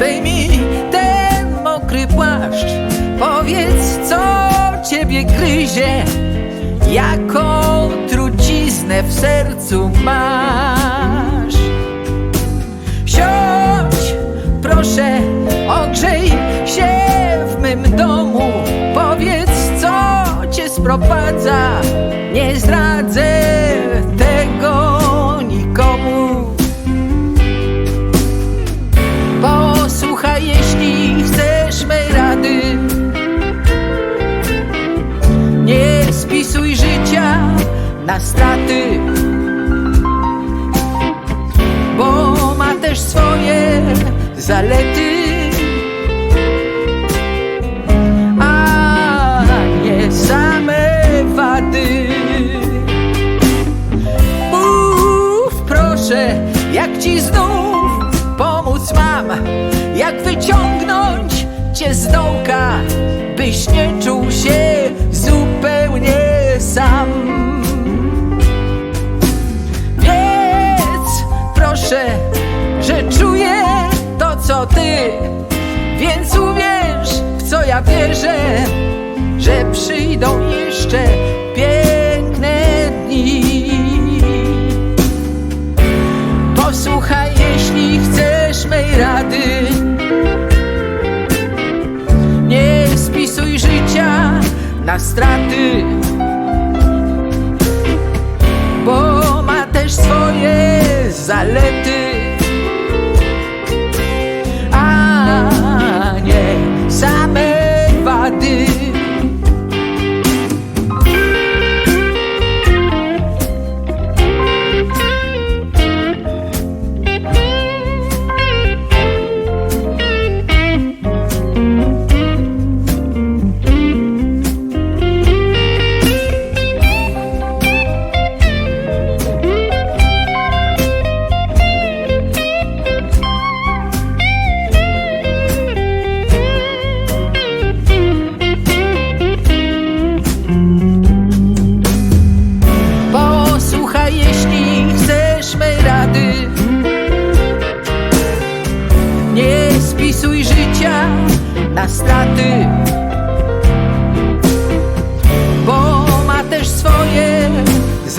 Zdejmij ten mokry płaszcz. Powiedz, co ciebie gryzie. Jaką truciznę w sercu masz? Siądź, proszę, ogrzej się w mym domu. Powiedz, co cię sprowadza. Nie zdradzaj spisuj życia na straty bo ma też swoje zalety. A nie same wady. Proszę, jak ci znów pomóc mam, jak wyciągnąć cię z dołka, byś nie proszę, że czuję to, co ty, więc uwierz, w co ja wierzę, że przyjdą jeszcze piękne dni. Posłuchaj, jeśli chcesz mej rady. Nie spisuj życia na straty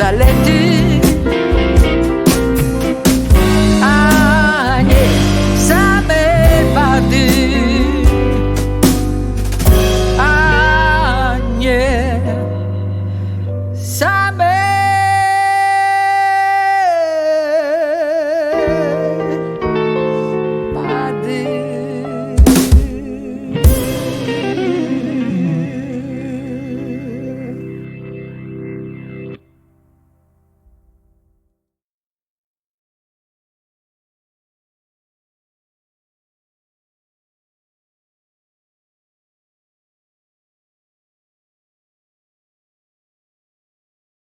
bo ma też swoje zalety.